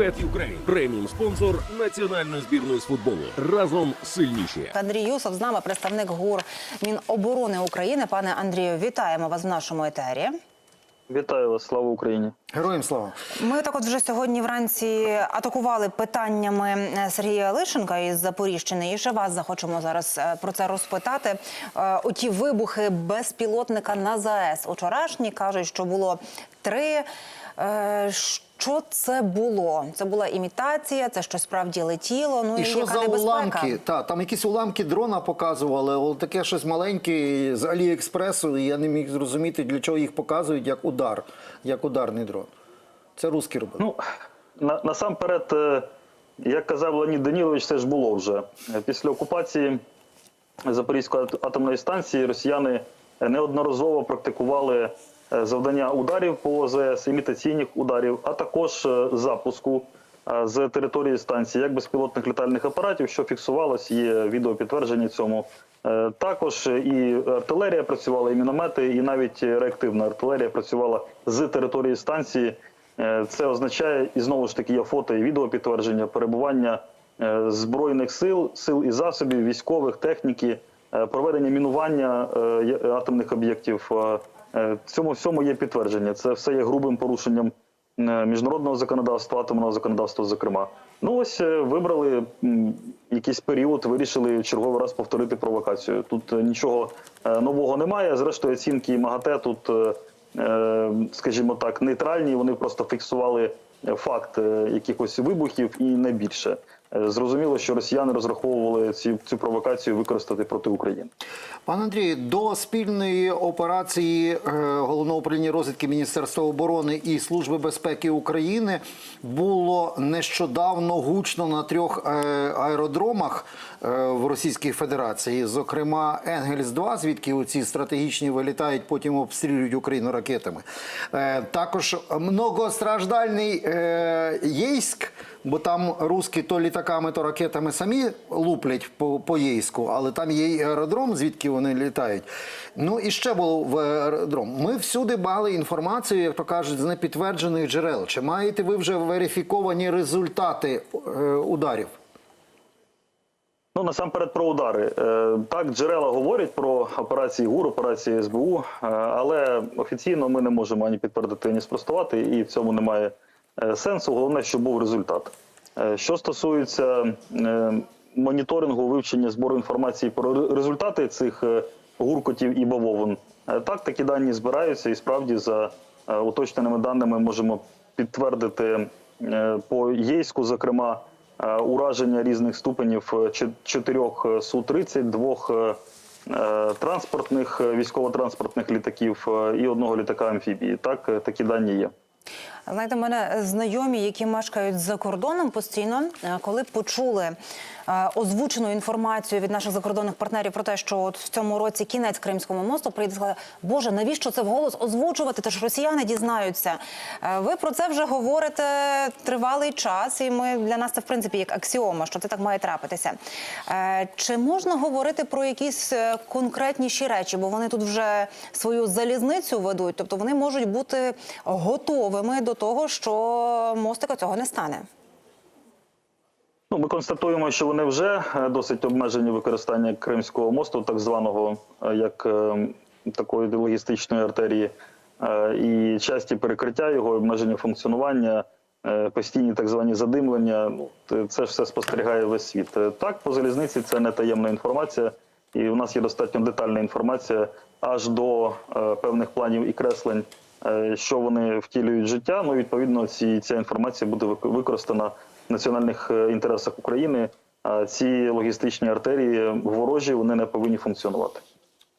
Bet Ukraine – преміум спонсор національної збірної з футболу. Разом сильніші. Андрій Юсов з нами, представник ГУР Міноборони України. Пане Андрію, вітаємо вас в нашому етері. Вітаю вас, слава Україні. Героям слава. Ми так от вже сьогодні вранці атакували питаннями е, Сергія Лишенка із Запоріжчини. І ще вас захочемо зараз е, про це розпитати. Е, Оті вибухи безпілотника на ЗАЕС учорашні кажуть, що було три. Е, Що це було? Це була імітація, це щось справді летіло. Ну і, І що яка за небезпека? уламки? Та, там якісь уламки дрона показували, але таке щось маленьке з Аліекспресу, і я не міг зрозуміти, для чого їх показують як удар, як ударний дрон. Це русські робили. Ну на, насамперед, е, як казав Леонід Данілович, це ж було вже після окупації Запорізької атомної станції. Росіяни неодноразово практикували завдання ударів по ОЗС, імітаційних ударів, а також е, запуску е, з території станції як безпілотних літальних апаратів, що фіксувалось, є відеопідтвердження цьому. Е, Також і артилерія працювала, і міномети, і навіть реактивна артилерія працювала з території станції. Е, Це означає, і знову ж таки є фото і відео підтвердження перебування е, збройних сил, сил і засобів, військових, техніки, е, проведення мінування е, атомних об'єктів. Е, Цьому всьому є підтвердження. Це все є грубим порушенням е, міжнародного законодавства, атомного законодавства, зокрема. Ну ось е, вибрали якийсь період, вирішили черговий раз повторити провокацію. Тут нічого нового немає. Зрештою, оцінки МАГАТЕ тут, скажімо так, нейтральні. Вони просто фіксували факт якихось вибухів і не більше. Е, Зрозуміло, що росіяни розраховували ці, цю провокацію використати проти України. Пане Андрію, до спільної операції е, головного управління розвідки Міністерства оборони і Служби безпеки України було нещодавно гучно на трьох е, аеродромах в Російській Федерації, зокрема Енгельс 2 звідки оці стратегічні вилітають, потім обстрілюють Україну ракетами. Також многостраждальний Єйськ. Бо там русські то літаками, то ракетами самі луплять по, по Єйську, але там є аеродром, звідки вони літають. Ну і ще було в аеродром. Ми всюди мали інформацію, як то кажуть, з непідтверджених джерел. Чи маєте ви вже верифіковані результати е, ударів? Ну насамперед про удари. Е, Так, джерела говорять про операції ГУР, операції СБУ, е, але офіційно ми не можемо ані підтвердити, ані спростувати, і в цьому немає сенсу. Головне, щоб був результат. Е, Що стосується е, моніторингу, вивчення збору інформації про результати цих е, гуркотів і бавовин, е, так такі дані збираються, і справді за е, уточненими даними можемо підтвердити е, по єйську, зокрема. Е, ураження різних ступенів е, чотирьох е, Су-30, двох е, е, транспортних е, військово-транспортних літаків е, і одного літака амфібії. Так, е, такі дані є. Знаєте, мене знайомі, які мешкають за кордоном постійно, е, коли почули е, озвучену інформацію від наших закордонних партнерів про те, що от в цьому році кінець Кримському мосту прийде сказали, Боже, навіщо це вголос озвучувати? Та ж росіяни дізнаються. Е, Ви про це вже говорите тривалий час, і ми для нас це в принципі як аксіома, що це так має трапитися. Чи можна говорити про якісь конкретніші речі? Бо вони тут вже свою залізницю ведуть, тобто вони можуть бути готовими до того, що мостика цього не стане. Ну, ми констатуємо, що вони вже е, досить обмежені використання Кримського мосту, так званого е, як е, такої логістичної артерії, і часті перекриття його, обмеження функціонування, постійні так звані задимлення. Ну, це все спостерігає весь світ. Так, по залізниці це не таємна інформація, і у нас є достатньо детальна інформація аж до певних планів і креслень, що вони втілюють життя. Ну, відповідно, ці, ця інформація буде використана в національних е, інтересах України. А ці логістичні артерії ворожі вони не повинні функціонувати.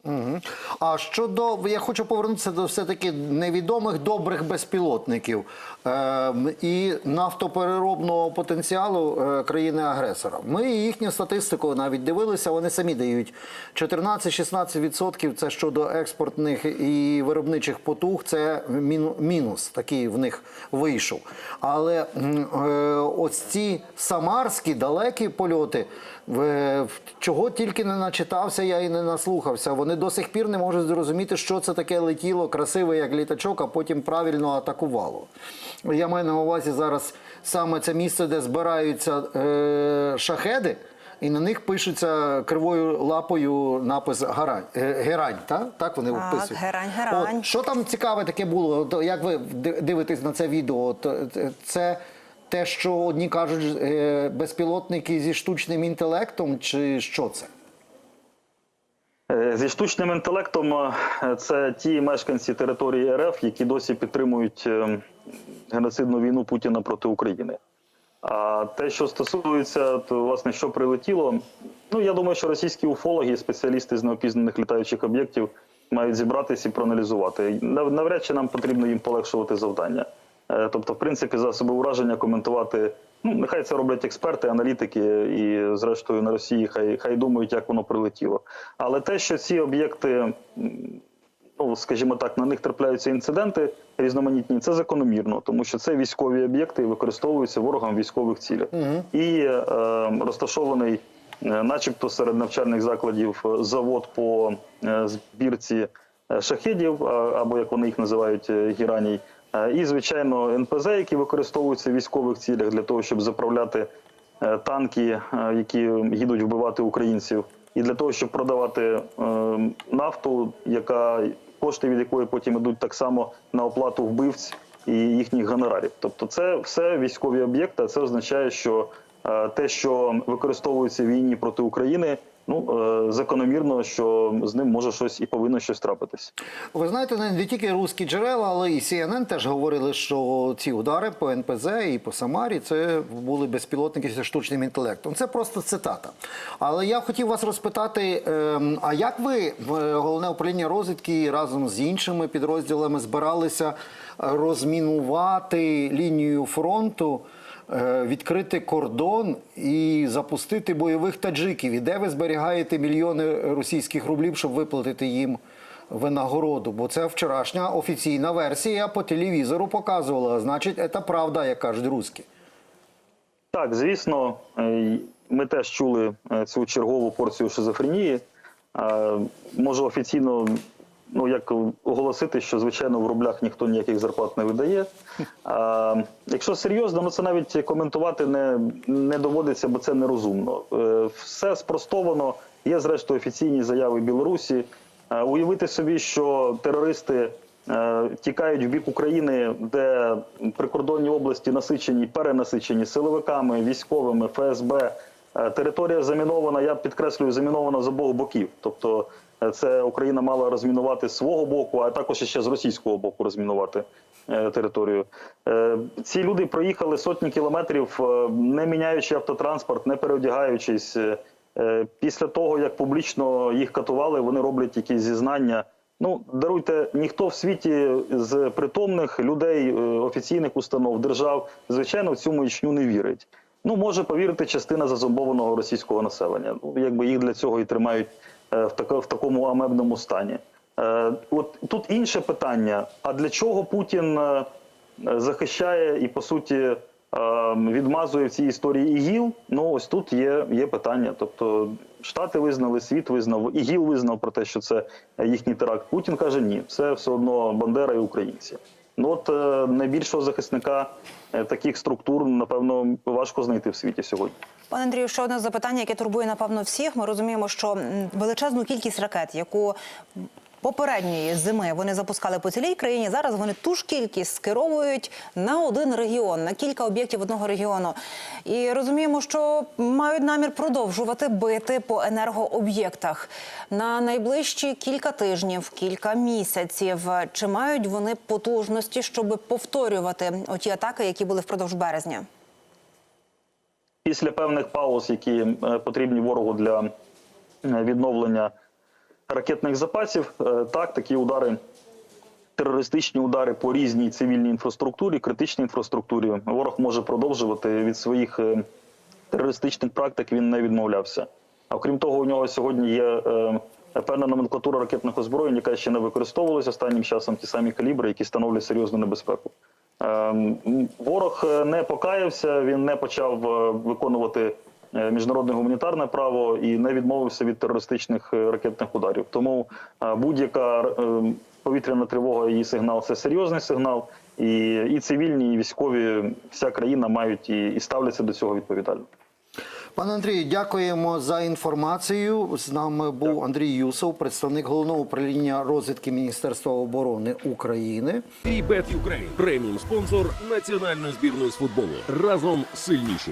Угу. А щодо я хочу повернутися до все таки невідомих добрих безпілотників е, і нафтопереробного потенціалу е, країни-агресора. Ми їхню статистику навіть дивилися. Вони самі дають 14-16% Це щодо експортних і виробничих потуг. Це міну- мінус такий в них вийшов. Але е, ось ці самарські далекі польоти, чого тільки не начитався, я і не наслухався. Вони до сих пір не можуть зрозуміти, що це таке летіло красиве, як літачок, а потім правильно атакувало. Я маю на увазі зараз саме це місце, де збираються е, шахеди. І на них пишеться кривою лапою напис Гарань, е, Герань, так? так вони Так, вписують. Герань, Герань. От, що там цікаве таке було? Як ви дивитесь на це відео? Е, це те, що одні кажуть, е, безпілотники зі штучним інтелектом, чи що це? Е, Зі штучним інтелектом е, це ті мешканці території РФ, які досі підтримують е, геноцидну війну Путіна проти України. А те, що стосується, то власне, що прилетіло, ну я думаю, що російські уфологи, спеціалісти з неопізнаних літаючих об'єктів, мають зібратися і проаналізувати. Нав- Навряд чи нам потрібно їм полегшувати завдання. Е, Тобто, в принципі, засоби ураження коментувати. Ну, нехай це роблять експерти, аналітики, і зрештою на Росії хай хай думають, як воно прилетіло. Але те, що ці об'єкти, ну скажімо так, на них трапляються інциденти різноманітні, це закономірно, тому що це військові об'єкти і використовуються ворогом військових цілях. І е, розташований, е, начебто, серед навчальних закладів е, завод по збірці шахедів, а- або як вони їх називають, гіраній. Е, І, звичайно, НПЗ, які використовуються в військових цілях для того, щоб заправляти е, танки, е, які їдуть вбивати українців, і для того, щоб продавати нафту, яка кошти від якої потім йдуть так само на оплату вбивць і їхніх гонорарів. Тобто, це все військові об'єкти. Це означає, що те, що використовується в війні проти України, ну е, закономірно, що з ним може щось і повинно щось трапитись. Ви знаєте, не тільки русські джерела, але і CNN теж говорили, що ці удари по НПЗ і по Самарі це були безпілотники зі штучним інтелектом. Це просто цитата. Але я хотів вас розпитати: ем, а як ви в е, головне управління розвідки разом з іншими підрозділами збиралися розмінувати лінію фронту? Е, Відкрити кордон і запустити бойових таджиків. І де ви зберігаєте мільйони російських рублів, щоб виплатити їм винагороду? Бо це вчорашня офіційна версія по телевізору показувала. Значить, це правда, як кажуть русські. Так, звісно, е, ми теж чули е, цю чергову порцію шизофренії. Е, Можу офіційно ну, як оголосити, що звичайно в рублях ніхто ніяких зарплат не видає. А, якщо серйозно, ну це навіть коментувати не, не доводиться, бо це нерозумно. Е, Все спростовано. Є зрештою офіційні заяви Білорусі. Е, Уявити собі, що терористи е, тікають в бік України, де прикордонні області насичені, перенасичені силовиками, військовими, ФСБ. Територія замінована, я підкреслюю, замінована з обох боків. Тобто це Україна мала розмінувати з свого боку, а також ще з російського боку розмінувати е, територію. Е, Ці люди проїхали сотні кілометрів, е, не міняючи автотранспорт, не переодягаючись. Після того, як публічно їх катували, вони роблять якісь зізнання. Ну, даруйте, ніхто в світі з притомних людей, офіційних установ, держав, звичайно, в цю маячню не вірить. Ну, може повірити частина зазомбованого російського населення. Ну, якби їх для цього і тримають в, тако, в такому амебному стані. Е, от тут інше питання: а для чого Путін е, захищає і по суті е, відмазує в цій історії ІГІЛ? Ну ось тут є, є питання. Тобто Штати визнали, світ визнав, ІГІЛ визнав про те, що це їхній теракт. Путін каже, ні, це все одно Бандера і українці. Ну от е, найбільшого захисника е, таких структур, напевно, важко знайти в світі сьогодні. Пане Андрію, ще одне запитання, яке турбує напевно всіх. Ми розуміємо, що величезну кількість ракет, яку попередньої зими вони запускали по цілій країні. Зараз вони ту ж кількість скеровують на один регіон, на кілька об'єктів одного регіону. І розуміємо, що мають намір продовжувати бити по енергооб'єктах на найближчі кілька тижнів, кілька місяців. Чи мають вони потужності, щоб повторювати оті атаки, які були впродовж березня? Після певних пауз, які е, потрібні ворогу для е, відновлення ракетних запасів, е, так такі удари. Терористичні удари по різній цивільній інфраструктурі, критичній інфраструктурі ворог може продовжувати від своїх терористичних практик. Він не відмовлявся. А окрім того, у нього сьогодні є певна номенклатура ракетних озброєнь, яка ще не використовувалася останнім часом. Ті самі калібри, які становлять серйозну небезпеку. Ем, Ворог е, не покаявся, він не почав е, виконувати е, міжнародне гуманітарне право і не відмовився від терористичних ракетних ударів. Тому будь-яка повітряна тривога, її сигнал це серйозний сигнал. І, і цивільні, і військові, вся країна мають і, і ставляться до цього відповідально. Пане Андрію, дякуємо за інформацію. З нами був Андрій Юсов, представник головного управління розвідки Міністерства оборони України. І Бет Юкрейн, – преміум спонсор національної збірної з футболу. Разом сильніші.